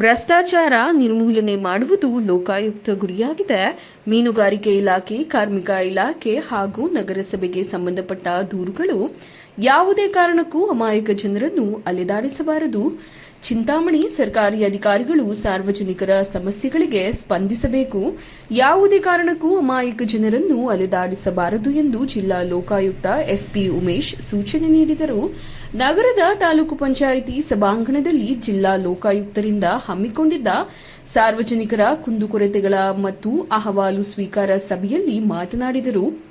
ಭ್ರಷ್ಟಾಚಾರ ನಿರ್ಮೂಲನೆ ಮಾಡುವುದು ಲೋಕಾಯುಕ್ತ ಗುರಿಯಾಗಿದೆ. ಮೀನುಗಾರಿಕೆ ಇಲಾಖೆ, ಕಾರ್ಮಿಕ ಇಲಾಖೆ ಹಾಗೂ ನಗರಸಭೆಗೆ ಸಂಬಂಧಪಟ್ಟ ದೂರುಗಳು ಯಾವುದೇ ಕಾರಣಕ್ಕೂ ಅಮಾಯಕ ಜನರನ್ನು ಅಲೆದಾಡಿಸಬಾರದು. ಚಿಂತಾಮಣಿ ಸರ್ಕಾರಿ ಅಧಿಕಾರಿಗಳು ಸಾರ್ವಜನಿಕರ ಸಮಸ್ಯೆಗಳಿಗೆ ಸ್ಪಂದಿಸಬೇಕು. ಯಾವುದೇ ಕಾರಣಕ್ಕೂ ಅಮಾಯಕ ಜನರನ್ನು ಅಲೆದಾಡಿಸಬಾರದು ಎಂದು ಜಿಲ್ಲಾ ಲೋಕಾಯುಕ್ತ ಎಸ್ಪಿ ಉಮೇಶ್ ಸೂಚನೆ ನೀಡಿದರು. ನಗರದ ತಾಲೂಕು ಪಂಚಾಯಿತಿ ಸಭಾಂಗಣದಲ್ಲಿ ಜಿಲ್ಲಾ ಲೋಕಾಯುಕ್ತರಿಂದ ಹಮ್ಮಿಕೊಂಡಿದ್ದ ಸಾರ್ವಜನಿಕರ ಕುಂದುಕೊರತೆಗಳ ಮತ್ತು ಅಹವಾಲು ಸ್ವೀಕಾರ ಸಭೆಯಲ್ಲಿ ಮಾತನಾಡಿದರು.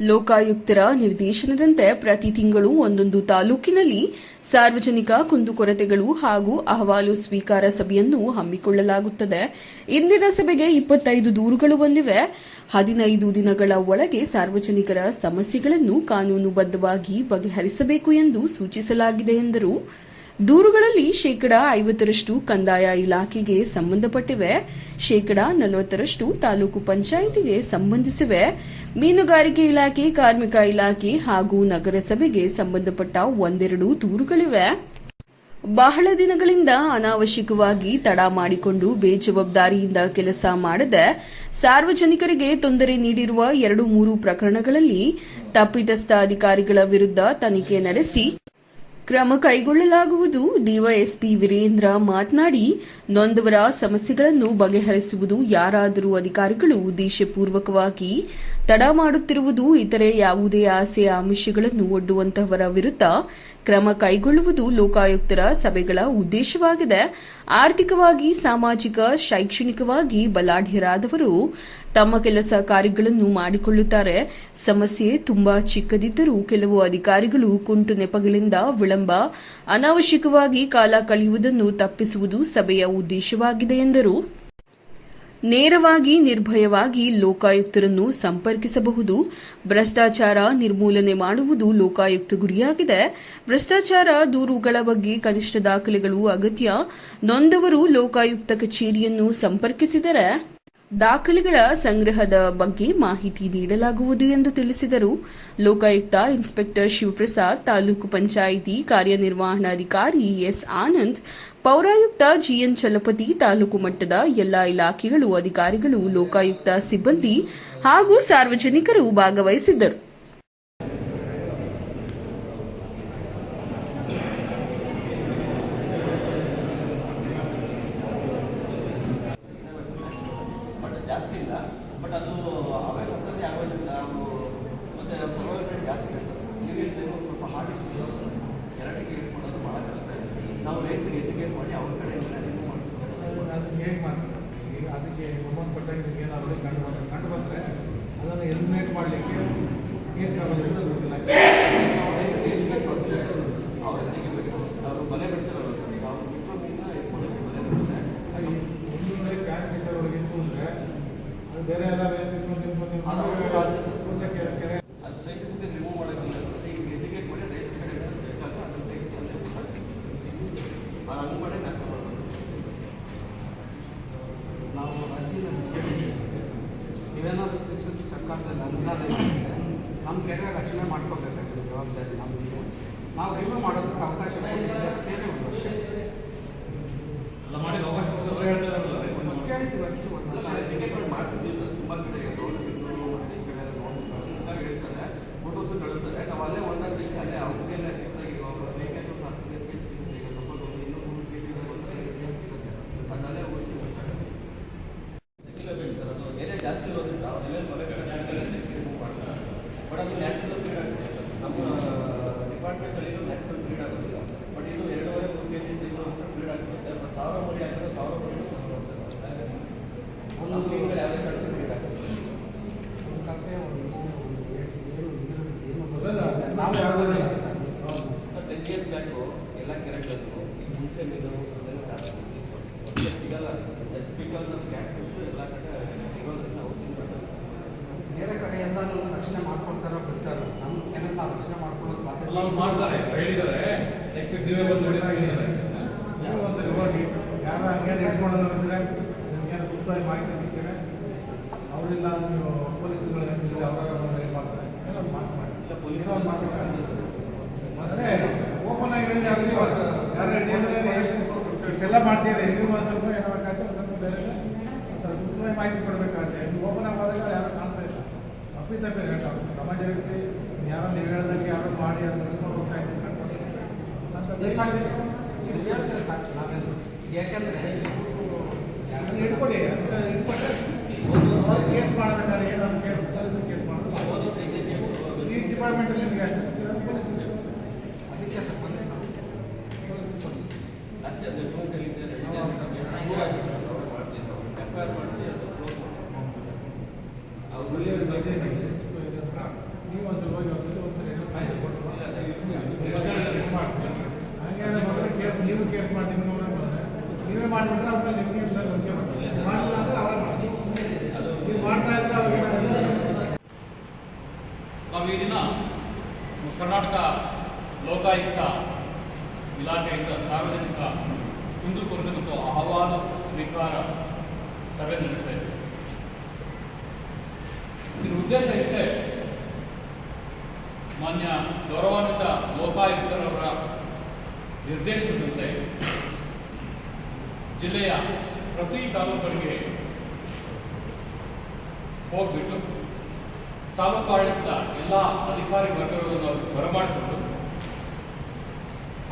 ಲೋಕಾಯುಕ್ತರ ನಿರ್ದೇಶನದಂತೆ ಪ್ರತಿ ತಿಂಗಳು ಒಂದೊಂದು ತಾಲೂಕಿನಲ್ಲಿ ಸಾರ್ವಜನಿಕ ಕುಂದುಕೊರತೆಗಳು ಹಾಗೂ ಅಹವಾಲು ಸ್ವೀಕಾರ ಸಭೆಯನ್ನು ಹಮ್ಮಿಕೊಳ್ಳಲಾಗುತ್ತದೆ. ಇಂದಿನ ಸಭೆಗೆ ಇಪ್ಪತ್ತೈದು ದೂರುಗಳು ಬಂದಿವೆ. ಹದಿನೈದು ದಿನಗಳ ಒಳಗೆ ಸಾರ್ವಜನಿಕರ ಸಮಸ್ಯೆಗಳನ್ನು ಕಾನೂನುಬದ್ಧವಾಗಿ ಬಗೆಹರಿಸಬೇಕು ಎಂದು ಸೂಚಿಸಲಾಗಿದೆ ಎಂದರು. ದೂರುಗಳಲ್ಲಿ ಶೇಕಡಾ ಐವತ್ತರಷ್ಟು ಕಂದಾಯ ಇಲಾಖೆಗೆ ಸಂಬಂಧಪಟ್ಟಿವೆ. ಶೇಕಡಾ ನಲವತ್ತರಷ್ಟು ತಾಲೂಕು ಪಂಚಾಯಿತಿಗೆ ಸಂಬಂಧಿಸಿವೆ. ಮೀನುಗಾರಿಕೆ ಇಲಾಖೆ, ಕಾರ್ಮಿಕ ಇಲಾಖೆ ಹಾಗೂ ನಗರಸಭೆಗೆ ಸಂಬಂಧಪಟ್ಟ ಒಂದೆರಡು ದೂರುಗಳಿವೆ. ಬಹಳ ದಿನಗಳಿಂದ ಅನಾವಶ್ಯಕವಾಗಿ ತಡ ಮಾಡಿಕೊಂಡು ಬೇಜವಾಬ್ದಾರಿಯಿಂದ ಕೆಲಸ ಮಾಡದೆ ಸಾರ್ವಜನಿಕರಿಗೆ ತೊಂದರೆ ನೀಡಿರುವ ಎರಡು ಮೂರು ಪ್ರಕರಣಗಳಲ್ಲಿ ತಪ್ಪಿತಸ್ಥ ಅಧಿಕಾರಿಗಳ ವಿರುದ್ಧ ತನಿಖೆ ನಡೆಸಿ ಕ್ರಮ ಕೈಗೊಳ್ಳಲಾಗುವುದು. ಡಿವೈಎಸ್ಪಿ ವೀರೇಂದ್ರ ಮಾತನಾಡಿ, ನೊಂದವರ ಸಮಸ್ಯೆಗಳನ್ನು ಬಗೆಹರಿಸುವುದು ಯಾರಾದರೂ ಅಧಿಕಾರಿಗಳು ಉದ್ದೇಶಪೂರ್ವಕವಾಗಿ ತಡ ಮಾಡುತ್ತಿರುವುದು ಇತರೆ ಯಾವುದೇ ಆಸೆ ಆಮಿಷಗಳನ್ನು ಒಡ್ಡುವಂತಹವರ ವಿರುದ್ಧ ಕ್ರಮ ಕೈಗೊಳ್ಳುವುದು ಲೋಕಾಯುಕ್ತರ ಸಭೆಗಳ ಉದ್ದೇಶವಾಗಿದೆ. ಆರ್ಥಿಕವಾಗಿ, ಸಾಮಾಜಿಕ, ಶೈಕ್ಷಣಿಕವಾಗಿ ಬಲಾಢ್ಯರಾದವರು ತಮ್ಮ ಕೆಲಸ ಕಾರ್ಯಗಳನ್ನು ಮಾಡಿಕೊಳ್ಳುತ್ತಾರೆ. ಸಮಸ್ಯೆ ತುಂಬಾ ಚಿಕ್ಕದಿದ್ದರೂ ಕೆಲವು ಅಧಿಕಾರಿಗಳು ಕುಂಟು ನೆಪಗಳಿಂದ ವಿಳಂಬ, ಅನಾವಶ್ಯಕವಾಗಿ ಕಾಲ ಕಳೆಯುವುದನ್ನು ತಪ್ಪಿಸುವುದು ಸಭೆಯ ಉದ್ದೇಶವಾಗಿದೆ ಎಂದರು. ನೇರವಾಗಿ ನಿರ್ಭಯವಾಗಿ ಲೋಕಾಯುಕ್ತರನ್ನು ಸಂಪರ್ಕಿಸಬಹುದು. ಭ್ರಷ್ಟಾಚಾರ ನಿರ್ಮೂಲನೆ ಮಾಡುವುದು ಲೋಕಾಯುಕ್ತ ಗುರಿಯಾಗಿದೆ. ಭ್ರಷ್ಟಾಚಾರ ದೂರುಗಳ ಬಗ್ಗೆ ಕನಿಷ್ಠ ದಾಖಲೆಗಳು ಅಗತ್ಯ. ನೊಂದವರು ಲೋಕಾಯುಕ್ತ ಕಚೇರಿಯನ್ನು ಸಂಪರ್ಕಿಸಿದರೆ ದಾಖಲೆಗಳ ಸಂಗ್ರಹದ ಬಗ್ಗೆ ಮಾಹಿತಿ ನೀಡಲಾಗುವುದು ಎಂದು ತಿಳಿಸಿದರು. ಲೋಕಾಯುಕ್ತ ಇನ್ಸ್ಪೆಕ್ಟರ್ ಶಿವಪ್ರಸಾದ್, ತಾಲೂಕು ಪಂಚಾಯಿತಿ ಕಾರ್ಯನಿರ್ವಹಣಾಧಿಕಾರಿ ಎಸ್ ಆನಂದ್ ಪೌರಾಯುಕ್ತ ಜಿಎನ್ ಚಲಪತಿ ತಾಲೂಕು ಮಟ್ಟದ ಎಲ್ಲಾ ಇಲಾಖೆಗಳು ಅಧಿಕಾರಿಗಳು ಲೋಕಾಯುಕ್ತ ಸಿಬ್ಬಂದಿ ಹಾಗೂ ಸಾರ್ವಜನಿಕರು ಭಾಗವಹಿಸಿದ್ದರು ಬಟ್ ಜಾಸ್ತಿ ಇಲ್ಲ ಬಟ್ ಅದು ಅವೇ ಸಂತತಿ ಆಗೋದಿಲ್ಲ ನಾವು ಮತ್ತು ಸರ್ವೈವಲ್ ಜಾಸ್ತಿ ಇದೆ ಸರ್ ನೀವು ಹೇಳ್ತೀವಿ ಸ್ವಲ್ಪ ಮಾಡಿಸ್ತೀವಿ ಎರಡಕ್ಕೆ ಇಟ್ಕೊಳ್ಳೋದು ಭಾಳ ಕಷ್ಟ ಇದೆ ನಾವು ರೈತರಿಗೆ ಎಜುಕೇಟ್ ಮಾಡಿ ಅವ್ರ ಕಡೆಯಿಂದ ರಿಮೂವ್ ಮಾಡ್ತೀವಿ ಅದನ್ನು ಹೇಗೆ ಮಾಡ್ತಾರೆ ಈಗ ಅದಕ್ಕೆ ಸಂಬಂಧಪಟ್ಟಂಗೆ ಬಂದರೆ ಕಂಡು ಬಂದರೆ ಅದನ್ನು ಎಲಿಮಿನೇಟ್ ಮಾಡಲಿಕ್ಕೆ ಏನು ಕ್ರಮ ಅಂತ ಗೊತ್ತಿಲ್ಲ ನಾವು ರೈತರಿಗೆ ಎಜುಕೇಟ್ ಮಾಡ್ತೀವಿ ಅವರೇ ತೆಗಿಬೇಕು ಅವರು ಬಲೆ ಬಿಡ್ತಾರಲ್ಲ ಸರ್ ಈಗ ಅವ್ರು ಬಿಟ್ಟರು ಮೀನ ಎತ್ಕೊಳ್ಳೋಕೆ ಬಲೆ ಬಿಡ್ತಾರೆ ಅದು ಒಂದು ವೇಳೆ ಪ್ಯಾನ್ ಮೀಟರ್ ಒಳಗೆ ಇತ್ತು ಅಂದರೆ ಅದು ಬೇರೆ ಎಲ್ಲ ಅದು ಅವ್ರ ಆಸೆ ಸರ್. ಕೆರೆ ಅದು ಸೈಂಟಿಫಿಕ್ ರಿಮೂವ್ ಮಾಡೋಕ್ಕಿಲ್ಲ ಸರ್ ಈಗ ಎಜುಕೇಟ್ ಮಾಡಿ ರೈತರ ಕಡೆ ಬೇಕಾದ್ರೆ ಅದನ್ನು ತೆಗೆಸಿ ಅಲ್ಲೇ ಬಿಡ್ತಾರೆ. ಅದು ಹಂಗೆ ಮಾಡಿ ನಾಶ ಮಾಡ್ತಾರೆ ನಾವು ಅರ್ಜಿನ ನೀವೇನಾದರೂ ತಿಳಿಸೋದು ಸರ್ಕಾರದಲ್ಲಿ ಅನುದಾನ ನಮ್ಮ ಕೆರೆ ರಕ್ಷಣೆ ಜವಾಬ್ದಾರಿ ನಾವು ರಿವ್ಯೂ ಮಾಡೋದಕ್ಕೆ ಅವಕಾಶ ಕೊಟ್ಟಿದ್ರೆ ಬೇರೆ ಒಂದು ವರ್ಷ ಕೇಳಿದ್ವಿ ಅಷ್ಟೇ ಒಂದು ವರ್ಷ ನಾವು ಎಜುಕೇಟ್ ಮಾಡಿ ಮಾಡ್ತಿದ್ದೀವಿ ಸರ್ ತುಂಬ ಕಡೆ ಗೌರ್ಮೆಂಟ್ ಮತ್ತು ಈ ಕಡೆ ಎಲ್ಲ ನೋಡ್ತಾರೆ ಹೇಳ್ತಾರೆ ಫೋಟೋಸು ಕಳಿಸ್ತಾರೆ ನಾವು ಅಲ್ಲೇ ಒಂದಾದ ದಿವಸ ಅಲ್ಲೇ ಅವ್ರಿಗೆ ಬೇಕಾದ್ರು ಹತ್ತು ಕೆ ಜಿ ಸಿಗುತ್ತೆ ಈಗ ಸಪೋಸ್ ಒಂದು ಇನ್ನೂರು ಮೂರು ಕೆ ಜಿ ಬಂದರೆ ಸಿಗುತ್ತೆ ಅದನ್ನಲ್ಲೇ ಉಳಿಸಿ ಸಿಗಲೇಬೇಕು ಸರ್ ಅದು ಎಲೆ ಜಾಸ್ತಿ ಇರೋದ್ರಿಂದ ಅವ್ರು ಎಲೆ ಮನೆ ಕಡೆ ರಿಮೂವ್ ಮಾಡ್ತಾರೆ ಬಟ್ ಅದು ನ್ಯಾಚುರಲ್ ಫೀಡ್ ಆಗುತ್ತೆ ಸರ್ ನಮ್ಮ ಡಿಪಾರ್ಟ್ಮೆಂಟಲ್ಲಿ ಇದು ನ್ಯಾಚುರಲ್ ಫೀಡ್ ಆಗೋದಿಲ್ಲ ಬಟ್ ಇದು ಎರಡೂವರೆ ಮೂರು ಕೆ ಜಿ ಇದು ಫೀಡ್ ಆಗುತ್ತೆ ಬಟ್ ಸಾವಿರ ಮರಿ ಹಾಕಿದ್ರೆ ಸಾವಿರ ಮರಿ ಒಂದು ತಿಂಗಳು ಯಾವುದೇ ಕಡೆ ಫೀಡ್ ಆಗುತ್ತೆ ಒಂದು ಕತೆ ಒಂದು ಏನು ಏನು ಮೊದಲ ನಾವು ಯಾವುದೇ sir sir ten years back ಎಲ್ಲ ಕೆರೆಗಳಲ್ಲೂ ಈ ಸಿಗಲ್ಲ ಜಸ್ಟ್ ಬಿಕಾಸ್ ಫಿಶ್ ಎಲ್ಲ ಕಡೆ ಇರೋದ್ರಿಂದ ನಾವು ತಿನ್ಬಿಟ್ಟು ಬೇರೆ ಕಡೆ ಎಲ್ಲರೂ ರಕ್ಷಣೆ ಮಾಡ್ಕೊಳ್ತಾರೋ ಬಿಡ್ತಾರೋ? ನಮ್ಮ ಕೆರೆ ರಕ್ಷಣೆ ಮಾಡ್ಕೊಳ್ಳೋ ಸಾಧ್ಯ ಮಾಡ್ತಾರೆ ಹೇಳಿದ್ದಾರೆ. ನೆಕ್ಸ್ಟ್ ನೀವೇ ಬಂದು ಹೇಳಿದ್ದಾರೆ. ನೀವು ಒಂದ್ಸರಿ ಹೋಗಿ ಯಾರು ಹಂಗೆ ಇಟ್ಕೊಳ್ಳೋದು ಅಂದರೆ ನಿಮ್ಗೇನು ಗುಪ್ತವಾಗಿ ಮಾಹಿತಿ ಸಿಗ್ತದೆ ಅವರೆಲ್ಲ ನೀವು ಪೊಲೀಸ್ಗಳು ಹಂಚಿದ್ರೆ ಅವರ ಮಾಡ್ತಾರೆ. ಎಲ್ಲ ಮಾತು ಮಾಡಿ. ಓಪನ್ ಆಗಿ ಇಷ್ಟೆಲ್ಲ ಮಾಡ್ತೀರಿ ನೀವು ಒಂದು ಸ್ವಲ್ಪ ಏನೋ ಬೇಕಾದ್ರೆ ಒಂದು ಸ್ವಲ್ಪ ಬೇರೆ ಗುಪ್ತವಾಗಿ ಮಾಹಿತಿ ಕೊಡಬೇಕಾಗುತ್ತೆ. ನೀವು ಓಪನ್ ಯಾರು ಕಾಣ್ತಾ ಇಲ್ಲ. ಅಪ್ಪಿತಪ್ಪಿ ಕ್ರಮ ಜರುಗಿಸಿ ಯಾರೋ ನೀವು ಹೇಳ್ದಂಗೆ ಯಾರೋ ಮಾಡಿ ಅಂತ ಕರ್ಕೊಂಡು ಹೋಗ್ತಾ ಇದ್ದೀವಿ ನೀವು ಸಾಕು. ನಾವೇನು ಯಾಕೆಂದರೆ ಅದನ್ನ ಇಟ್ಕೊಡಿ ಅಂತ ಇಟ್ಕೊಟ್ರೆ ಕೇಸ್ ಮಾಡಬೇಕಾದ್ರೆ ಏನು ಅಂತ ಕೇಳಿ ಪೊಲೀಸ್ ಕೇಸ್ ಮಾಡೋದು ಹೋದ ವರ್ಷ ಇದೆ ಕೇಸು ಈ ಡಿಪಾರ್ಟ್ಮೆಂಟಲ್ಲಿ ನಿಮಗೆ ಅಷ್ಟು ಇದನ್ನು ಪೊಲೀಸ್ ಶಿಕ್ಷೆ. ಅದಕ್ಕೆ ಸರ್ ಪೊಲೀಸ್ ಅಷ್ಟೇ ಅದು ಟೋಟಲ್ ಇದೆ ಮಾಡ್ತೀನಿ ಎಫ್ ಐ ಆರ್ ಮಾಡಿಸಿ ಅದು ಕ್ಲೋಸ್ ಒಳ್ಳೆಯ ಅವ್ರು ಜಡ್ಜಿ ಇದ್ದಾರೆ. ನೀವು ಒಂದು ಸಲ ಹೋಗಿ ಹೋಗ್ತಿದ್ದು ಒಂದ್ಸಲ ಏನೋ ಫೈನ್ ಕೊಟ್ಟು ಹಾಗೆ ಬಂದರೆ ಕೇಸ್ ನೀವು ಕೇಸ್ ಮಾಡಿ ನಿಮ್ಗೆ ಅವ್ರೇ ಬಂದರೆ ನೀವೇ ಮಾಡಿಬಿಟ್ರೆ ಆಮೇಲೆ ನಿಮಗೆ ಸರ್ ಬರ್ತದೆ ಮಾಡಿಲ್ಲ ಅಂದರೆ ಅವರೇ ಮಾಡಿ ನೀವು ಮಾಡ್ತಾ ಇದ್ರೆ ಅವ್ರಿಗೆ? ನಾವು ಈ ದಿನ ಕರ್ನಾಟಕ ಲೋಕಾಯುಕ್ತ ಇಲಾಖೆಯಿಂದ ಸಾರ್ವಜನಿಕ ಕುಂದುಕೊರತೆ ಮತ್ತು ಅಹವಾಲು ಸ್ವೀಕಾರ ಸಭೆ ನಡೆಸ್ತಾ ಇದ್ದೀವಿ. ಇದರ ಉದ್ದೇಶ ಇಷ್ಟೇ ಮಾನ್ಯ ಗೌರವಾನ್ವಿತ ಲೋಕಾಯುಕ್ತರವರ ನಿರ್ದೇಶನದಂತೆ ಜಿಲ್ಲೆಯ ಪ್ರತಿ ತಾಲೂಕರಿಗೆ ಹೋಗ್ಬಿಟ್ಟು ತಾಲೂಕು ಆಡಳಿತ ಎಲ್ಲ ಅಧಿಕಾರಿ ವರ್ಗಗಳನ್ನು ಅವರು ಬರಮಾಡಿಕೊಂಡು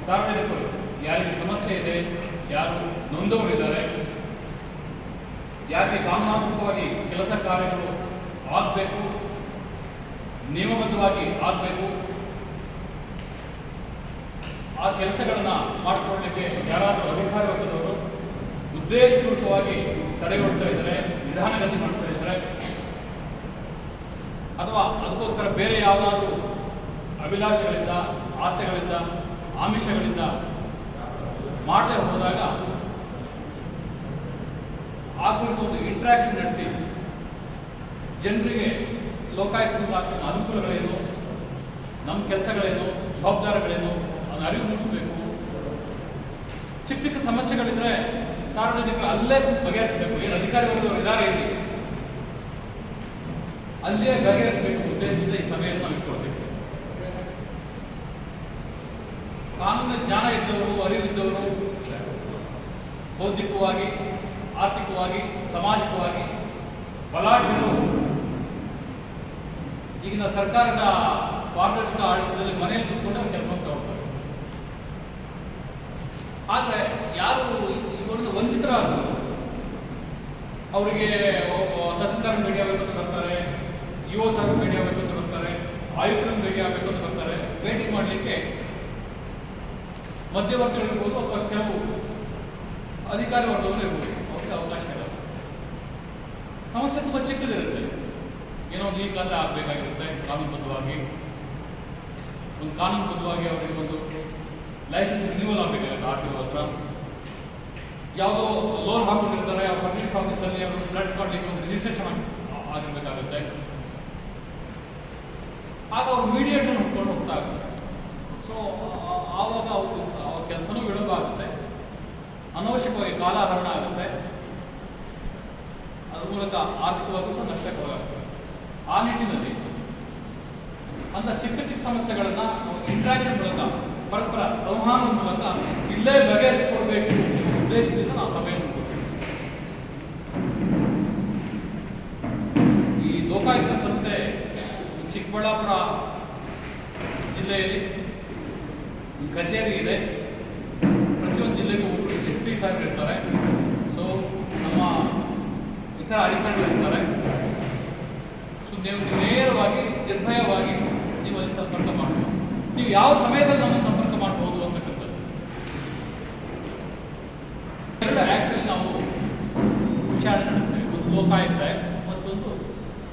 ಸಾರ್ವಜನಿಕರು, ಯಾರಿಗೆ ಸಮಸ್ಯೆ ಇದೆ, ಯಾರು ನೊಂದವರಿದ್ದಾರೆ, ಯಾರಿಗೆ ಕಾನೂನಾತ್ಮಕವಾಗಿ ಕೆಲಸ ಕಾರ್ಯಗಳು ಆಗಬೇಕು, ನಿಯಮಬದ್ಧವಾಗಿ ಆಗಬೇಕು ಆ ಕೆಲಸಗಳನ್ನು ಮಾಡಿಕೊಡ್ಲಿಕ್ಕೆ ಯಾರಾದರೂ ಅಧಿಕಾರ ವರ್ಗದವರು ಉದ್ದೇಶಪೂರ್ವಕವಾಗಿ ತಡೆಗೊಳ್ತಾ ಇದ್ದಾರೆ ನಿಧಾನಗತಿ ಮಾಡ್ತಾ ಇದ್ದಾರೆ. ಅಥವಾ ಅದಕ್ಕೋಸ್ಕರ ಬೇರೆ ಯಾವುದಾದ್ರೂ ಅಭಿಲಾಷೆಗಳಿಂದ, ಆಸೆಗಳಿಂದ, ಆಮಿಷಗಳಿಂದ ಮಾಡದೆ ಹೋದಾಗ ಆ ಕುರಿತು ಒಂದು ಇಂಟ್ರಾಕ್ಷನ್ ನಡೆಸಿ ಜನರಿಗೆ ಲೋಕಾಯುಕ್ತ ಅನುಕೂಲಗಳೇನು, ನಮ್ಮ ಕೆಲಸಗಳೇನು, ಜವಾಬ್ದಾರಿಗಳೇನು ಅದನ್ನ ಅರಿವು ಚಿಕ್ಕ ಚಿಕ್ಕ ಸಮಸ್ಯೆಗಳಿದ್ರೆ ಸಾರ್ವಜನಿಕರು ಅಲ್ಲೇ ಬಗೆಹರಿಸಬೇಕು. ಏನು ಅಧಿಕಾರಿಗಳು ಇದ್ದಾರೆ ಇಲ್ಲಿ? ಅಲ್ಲೇ ಬಗೆಹರಿಸಬೇಕು. ಉದ್ದೇಶದಿಂದ ಈ ಸಭೆಯನ್ನು ನಾವು ಇಟ್ಕೊಳ್ಬೇಕು. ಕಾನೂನಿನ ಜ್ಞಾನ ಇದ್ದವರು ಅರಿವಿದ್ದವರು ಬೌದ್ಧಿಕವಾಗಿ, ಆರ್ಥಿಕವಾಗಿ, ಸಾಮಾಜಿಕವಾಗಿ ಬಲಾಢ್ಯರು. ಈಗಿನ ಸರ್ಕಾರದ ಪಾರದರ್ಶಕ ಆಡಳಿತದಲ್ಲಿ ಮನೆಯಲ್ಲಿ ಕೂತ್ಕೊಂಡೆ ಕೆಲಸ ಆದರೆ ಯಾರು ಇದೊಂದು ವಂಚಿತರಾದರು, ಅವರಿಗೆ ತಹಸೀಲ್ದಾರ್ ಭೇಟಿ ಆಗಬೇಕು ಅಂತ ಬರ್ತಾರೆ ಯು ಸರ್ ಭೇಟಿ ಆಗಬೇಕು ಅಂತ ಬರ್ತಾರೆ ಆಯುಕ್ತರನ್ನು ಭೇಟಿ ಆಗಬೇಕು ಅಂತ ಬರ್ತಾರೆ, ಭೇಟಿ ಮಾಡಲಿಕ್ಕೆ ಮಧ್ಯವರ್ತಿಗಳಿರ್ಬೋದು ಅಥವಾ ಕೆಲವು ಅಧಿಕಾರಿ ವರ್ಗದವರು ಇರ್ಬೋದು, ಅವ್ರಿಗೆ ಅವಕಾಶ ಇಲ್ಲ. ಸಮಸ್ಯೆ ತುಂಬ ಚಿಕ್ಕದಿರುತ್ತೆ. ಏನೋ ಒಂದು ಲೀಕ್ ಅಂತ ಆಗಬೇಕಾಗಿರುತ್ತೆ ಕಾನೂನುಬದ್ಧವಾಗಿ ಒಂದು ಕಾನೂನುಬದ್ಧವಾಗಿ ಅವರಿಗೆ ಒಂದು ಲೈಸೆನ್ಸ್ ರಿನ್ಯೂವಲ್ ಆಗಬೇಕಲ್ಲ ಆರ್ ಟಿ ಹತ್ರ? ಯಾವುದೋ ಲೋನ್ ಹಾಕೊಂಡಿರ್ತಾರೆ ಆ ಪರ್ಮಿಷನ್ ಆಫೀಸಲ್ಲಿ ಅವರು ಫ್ಲಡ್ ಮಾಡಲಿಕ್ಕೆ ಒಂದು ರಿಜಿಸ್ಟ್ರೇಷನ್ ಆಗಿರಬೇಕಾಗುತ್ತೆ. ಆಗ ಅವ್ರು ಮೀಡಿಯೇಟ್ ಹುಡ್ಕೊಂಡು ಹೋಗ್ತಾ ಇರ್ತಾರೆ ಸೊ ಆವಾಗ ಅವರು, ಅವ್ರ ಕೆಲಸನೂ ವಿಳಂಬ ಆಗುತ್ತೆ. ಅನವಶ್ಯಕವಾಗಿ ಕಾಲಹರಣ ಆಗುತ್ತೆ. ಅದ್ರ ಮೂಲಕ ಆರ್ಥಿಕವಾಗಿ ಸಹ ನಷ್ಟಕ್ಕೆ ಆ ನಿಟ್ಟಿನಲ್ಲಿ ಅಂತ ಚಿಕ್ಕ ಚಿಕ್ಕ ಸಮಸ್ಯೆಗಳನ್ನು ಇಂಟ್ರಾಕ್ಷನ್ ಮೂಲಕ ಪರಸ್ಪರ ಸಂವಹನದ ಮೂಲಕ ಇಲ್ಲೇ ಬಗೆಹರಿಸಿಕೊಡ್ಬೇಕು ಉದ್ದೇಶದಿಂದ ನಾವು ಸಭೆಯನ್ನು ಈ ಲೋಕಾಯುಕ್ತ ಸಂಸ್ಥೆ ಚಿಕ್ಕಬಳ್ಳಾಪುರ ಜಿಲ್ಲೆಯಲ್ಲಿ ಕಚೇರಿ ಇದೆ. ಪ್ರತಿಯೊಂದು ಜಿಲ್ಲೆಗೂ ಎಸ್ ಪಿ ಸಾಹೇಬ್ ಇರ್ತಾರೆ. ಸೊ ನಮ್ಮ ಇತರ ಅಧಿಕಾರಿಗಳು ಇರ್ತಾರೆ. ಸೊ ನೀವು ನೇರವಾಗಿ ನಿರ್ಭಯವಾಗಿ ನೀವು ಅಲ್ಲಿ ಸಂಪರ್ಕ ಮಾಡಬಹುದು ನೀವು ಯಾವ ಸಮಯದಲ್ಲಿ ನಮ್ಮನ್ನು ಸಂಪರ್ಕ ಮಾಡಬಹುದು ಅಂತಕ್ಕಂಥದ್ದು ಎರಡು ಆ್ಯಕ್ಟಲ್ಲಿ ನಾವು ವಿಚಾರಣೆ ನಡೆಸ್ತೇವೆ ಒಂದು ಲೋಕಾಯುಕ್ತ ಆ್ಯಕ್ಟ್ ಮತ್ತೊಂದು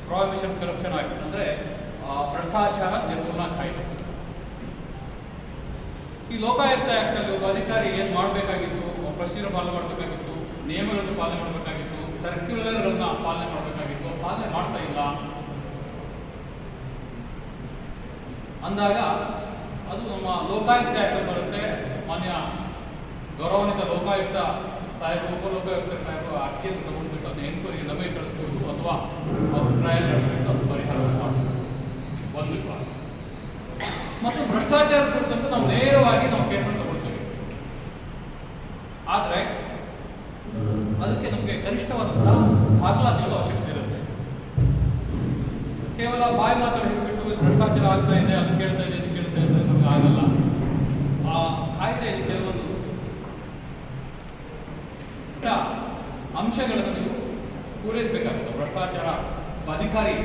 ಪ್ರಾಹಿಬಿಷನ್ ಕರಪ್ಷನ್ ಆಕ್ಟ್ ಅಂದರೆ ಭ್ರಷ್ಟಾಚಾರ ನಿರ್ಮೂಲನಾ ಕಾಯ್ದೆ ಈ ಲೋಕಾಯುಕ್ತ ಆ್ಯಕ್ಟಲ್ಲಿ ಒಬ್ಬ ಅಧಿಕಾರಿ ಏನು ಮಾಡಬೇಕಾಗಿತ್ತು? ಪ್ರೊಸೀಜರ್ ಪಾಲನೆ ಮಾಡಬೇಕಾಗಿತ್ತು, ನಿಯಮಗಳನ್ನು ಪಾಲನೆ ಮಾಡಬೇಕಾಗಿತ್ತು, ಸರ್ಕ್ಯುಲರ್ಗಳನ್ನ ಪಾಲನೆ ಮಾಡಬೇಕಾಗಿತ್ತು. ಪಾಲನೆ ಮಾಡ್ತಾ ಇಲ್ಲ. ಅಂದಾಗ ಅದು ನಮ್ಮ ಲೋಕಾಯುಕ್ತ ಆಕ್ಟ್ ಬರುತ್ತೆ. ಮಾನ್ಯ ಗೌರವಾನ್ವಿತ ಲೋಕಾಯುಕ್ತ ಸಾಹೇಬ್ ಉಪ ಲೋಕಾಯುಕ್ತ ಸಾಹೇಬರು ಅರ್ಜಿಯನ್ನು ತಗೊಂಡ್ಬಿಟ್ಟು ಅದನ್ನ ಎನ್ಕ್ವೈರಿ ನಮಗೆ ಕಳಿಸ್ಬೇಕು ಅಥವಾ ಅವ್ರ ಟ್ರಯಲ್ ನಡೆಸ್ಬಿಟ್ಟು ಅದು ಪರಿಹಾರ ಮಾಡಬೇಕು ಒಂದು ಮತ್ತು ಭ್ರಷ್ಟಾಚಾರ ಕುರಿತಂತೆ ನಾವು ನೇರವಾಗಿ ನಾವು ಕೇಸನ್ನು ತಗೊಳ್ತೀವಿ. ಆದರೆ ಅದಕ್ಕೆ ನಮಗೆ ಗರಿಷ್ಠವಾದಂತಹ ದಾಖಲಾತಿಗಳ ಅವಶ್ಯಕತೆ ಇರುತ್ತೆ. ಕೇವಲ ಬಾಯಿ ಮಾತಾಡಿ ಹೇಳ್ಬಿಟ್ಟು ಭ್ರಷ್ಟಾಚಾರ ಆಗ್ತಾ ಇದೆ, ಅದು ಕೇಳ್ತಾ ಇದೆ, ಇದು ಕೇಳ್ತಾ ಇದೆ ನಮ್ಗೆ ಆಗಲ್ಲ. ಆ ಕಾಯ್ದೆ ಕೆಲವೊಂದು ಅಂಶಗಳನ್ನು ನೀವು ಪೂರೈಸಬೇಕಾಗುತ್ತೆ. ಭ್ರಷ್ಟಾಚಾರ ಅಧಿಕಾರಿ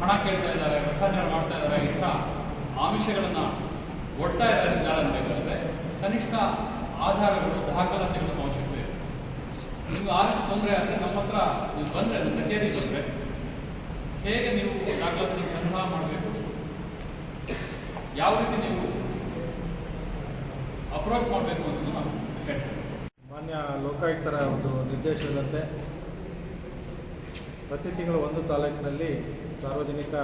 ಹಣ ಕೇಳ್ತಾ ಇದ್ದಾರೆ, ಭ್ರಷ್ಟಾಚಾರ ಮಾಡ್ತಾ ಇದ್ದಾರೆ ಇಂಥ ಆಮಿಷಗಳನ್ನು ಒಡ್ತಾ ಇದ್ದಾರೆ ಅಂತಂದ್ರೆ ಕನಿಷ್ಠ ಆಧಾರಗಳು, ದಾಖಲಾತಿಗಳು ಅವಶ್ಯಕತೆ ನಿಮ್ಗೆ ಆ ತೊಂದರೆ ಆದರೆ ನಮ್ಮ ಹತ್ರ ನೀವು ಬಂದರೆ, ನಮ್ಮ ಕಚೇರಿಗೆ ಬಂದರೆ ಹೇಗೆ ನೀವು ದಾಖಲಾತಿ ಸಂಗ್ರಹ ಮಾಡಬೇಕು? ಯಾವ ರೀತಿ ನೀವು ಅಪ್ರೋಚ್ ಮಾಡಬೇಕು ಅಂತ ನಾವು ಹೇಳ್ತೇವೆ ಮಾನ್ಯ ಲೋಕಾಯುಕ್ತರ ಒಂದು ನಿರ್ದೇಶನದಂತೆ ಪ್ರತಿ ತಿಂಗಳು ಒಂದು ತಾಲೂಕಿನಲ್ಲಿ ಸಾರ್ವಜನಿಕ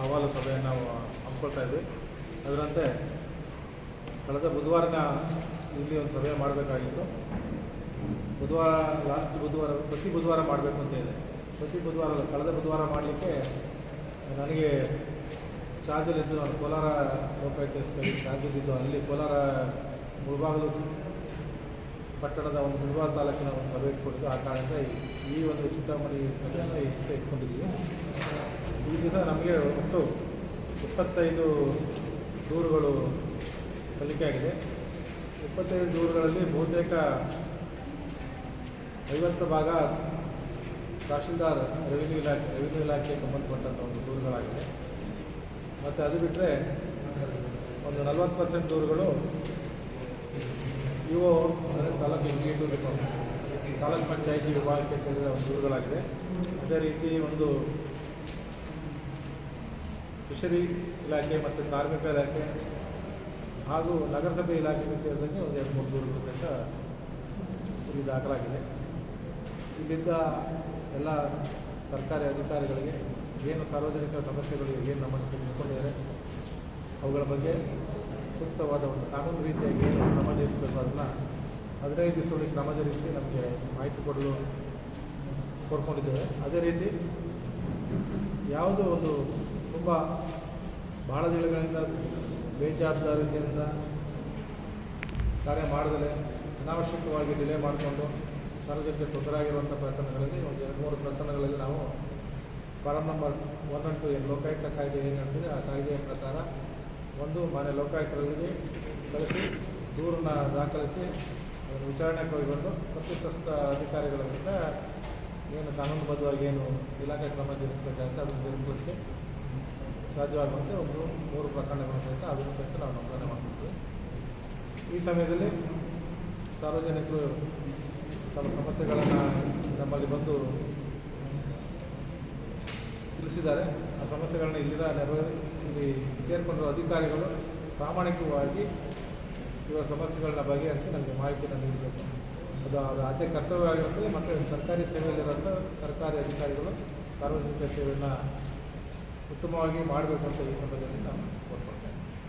ಅಹವಾಲು ಸಭೆಯನ್ನು ನಾವು ಹಮ್ಮಿಕೊಳ್ತಾ ಇದ್ವಿ. ಅದರಂತೆ ಕಳೆದ ಬುಧವಾರನ ಇಲ್ಲಿ ಒಂದು ಸಭೆ ಮಾಡಬೇಕಾಗಿತ್ತು. ಬುಧವಾರ, ಲಾಸ್ಟ್ ಬುಧವಾರ, ಪ್ರತಿ ಬುಧವಾರ ಮಾಡಬೇಕು ಅಂತ ಇದೆ. ಪ್ರತಿ ಬುಧವಾರ ಕಳೆದ ಬುಧವಾರ ಮಾಡಲಿಕ್ಕೆ ನನಗೆ ಚಾರ್ಜಲ್ಲಿದ್ದು ನಾನು ಕೋಲಾರ ಲೋಕಾಯುಕ್ತ ಚಾರ್ಜಲ್ಲಿದ್ದು ಅಲ್ಲಿ ಕೋಲಾರ ಮುಳಬಾಗಿಲು ಪಟ್ಟಣದ ಒಂದು ಮುಳಬಾಗ ತಾಲೂಕಿನ ಒಂದು ಸಭೆ ಇಟ್ಕೊಂಡಿದ್ದು. ಆ ಕಾರಣದಿಂದ ಈ- ಒಂದು ಚಿಂತಾಮಣಿ ಸಭೆಯನ್ನು ಇಟ್ಕೊಂಡಿದ್ದೀವಿ. ಈ ದಿವಸ ನಮಗೆ ಒಟ್ಟು ಇಪ್ಪತ್ತೈದು ದೂರುಗಳು ಸಲ್ಲಿಕೆಯಾಗಿದೆ ಇಪ್ಪತ್ತೈದು ದೂರುಗಳಲ್ಲಿ ಬಹುತೇಕ ಐವತ್ತು ಭಾಗ ತಹಶೀಲ್ದಾರ್, ರೆವಿನ್ಯೂ ಇಲಾಖೆ ರೆವಿನ್ಯೂ ಇಲಾಖೆಗೆ ಸಂಬಂಧಪಟ್ಟಂಥ ಒಂದು ದೂರುಗಳಾಗಿದೆ. ಮತ್ತು ಅದು ಬಿಟ್ಟರೆ ಒಂದು ನಲ್ವತ್ತು ಪರ್ಸೆಂಟ್ ದೂರುಗಳು ಇಒ ಅಂದರೆ ಎಕ್ಸಿಕ್ಯೂಟಿವ್ ತಾಲೂಕ್ ಪಂಚಾಯಿತಿ ವಿಭಾಗಕ್ಕೆ ಸೇರಿದ ಒಂದು ಅದೇ ರೀತಿ ಒಂದು ಫಿಶರಿ ಇಲಾಖೆ ಮತ್ತು ಕಾರ್ಮಿಕ ಇಲಾಖೆ ಹಾಗೂ ನಗರಸಭೆ ಇಲಾಖೆಗೆ ಸೇರಿದಂಗೆ ಒಂದು ಎರಡು ಮೂರು ದೂರುಗಳು ಸಹಿತ ಇಲ್ಲಿ ದಾಖಲಾಗಿದೆ. ಇಲ್ಲಿದ್ದ ಎಲ್ಲ ಸರ್ಕಾರಿ ಅಧಿಕಾರಿಗಳಿಗೆ ಏನು ಸಾರ್ವಜನಿಕ ಸಮಸ್ಯೆಗಳು ಏನು ನಮ್ಮನ್ನು ತಿಳಿಸ್ಕೊಂಡಿದ್ದಾರೆ, ಅವುಗಳ ಬಗ್ಗೆ ಸೂಕ್ತವಾದ ಒಂದು ಕಾನೂನು ರೀತಿಯಾಗಿ ಏನು ಕ್ರಮ ಜಯಿಸಬೇಕು ಅದನ್ನು ಹದಿನೈದು ದಿವಸಗಳಿಗೆ ಕ್ರಮ ಜರುಗಿಸಿ ನಮಗೆ ಮಾಹಿತಿ ಕೊಡಲು ಕೋರ್ಕೊಂಡಿದ್ದೇವೆ. ಅದೇ ರೀತಿ ಯಾವುದೋ ಒಂದು ತುಂಬ ಭಾಳ ದಿನಗಳಿಂದ ಬೇಜವಾಬ್ದಾರಿಯಿಂದ ಕಾರ್ಯ ಮಾಡದಲೇ ಅನಾವಶ್ಯಕವಾಗಿ ಡಿಲೇ ಮಾಡಿಕೊಂಡು ಸಾರ್ವಜನಿಕ ತೊಂದರೆ ಆಗಿರುವಂಥ ಪ್ರಕರಣಗಳಲ್ಲಿ ಒಂದು ಎರಡು ಮೂರು ಪ್ರಕರಣಗಳಲ್ಲಿ ನಾವು form number one and two ಏನು ಲೋಕಾಯುಕ್ತ ಕಾಯ್ದೆ ಏನು ಆ ಕಾಯ್ದೆಯ ಪ್ರಕಾರ ಒಂದು ಮನೆ ಲೋಕಾಯುಕ್ತರಲ್ಲಿ ಕಳಿಸಿ ದೂರನ್ನ ದಾಖಲಿಸಿ ವಿಚಾರಣೆ ಬಂದು ತಪ್ಪಿತಸ್ಥ ಅಧಿಕಾರಿಗಳ ವಿರುದ್ಧ ಏನು ಕಾನೂನುಬದ್ಧವಾಗಿ ಏನು ಇಲಾಖೆ ಕ್ರಮ ಜರುಗಿಸಬೇಕಾಗುತ್ತೆ ಅದನ್ನು ಜರುಗಿಸಲಿಕ್ಕೆ ಸಾಧ್ಯವಾಗುವಂತೆ ಒಂದು ಮೂರು ಪ್ರಕರಣಗಳು ಸಹಿತ ಅದನ್ನು ಸಹಿತ ನಾವು ನೋಂದಣಿ ಮಾಡ್ತೀವಿ ಈ ಸಮಯದಲ್ಲಿ ಸಾರ್ವಜನಿಕರು ತಮ್ಮ ಸಮಸ್ಯೆಗಳನ್ನು ನಮ್ಮಲ್ಲಿ ಬಂದು ತಿಳಿಸಿದ್ದಾರೆ. ಆ ಸಮಸ್ಯೆಗಳನ್ನ ಇಲ್ಲಿನ ನೆರವೇರಿ ಇಲ್ಲಿ ಸೇರಿಕೊಂಡಿರುವ ಅಧಿಕಾರಿಗಳು ಪ್ರಾಮಾಣಿಕವಾಗಿ ಇವರ ಸಮಸ್ಯೆಗಳನ್ನ ಬಗೆಹರಿಸಿ ನಮಗೆ ಮಾಹಿತಿಯನ್ನು ನೀಡಬೇಕು. ಅದು ಅವರ ಅದೇ ಕರ್ತವ್ಯವಾಗಿರುತ್ತದೆ ಮತ್ತು ಸರ್ಕಾರಿ ಸೇವೆಯಲ್ಲಿರುವಂಥ ಸರ್ಕಾರಿ ಅಧಿಕಾರಿಗಳು ಸಾರ್ವಜನಿಕ ಸೇವೆಯನ್ನು ಉತ್ತಮವಾಗಿ ಮಾಡಬೇಕು ಅಂತ ಈ ಸಂದರ್ಭದಲ್ಲಿ ನಾನು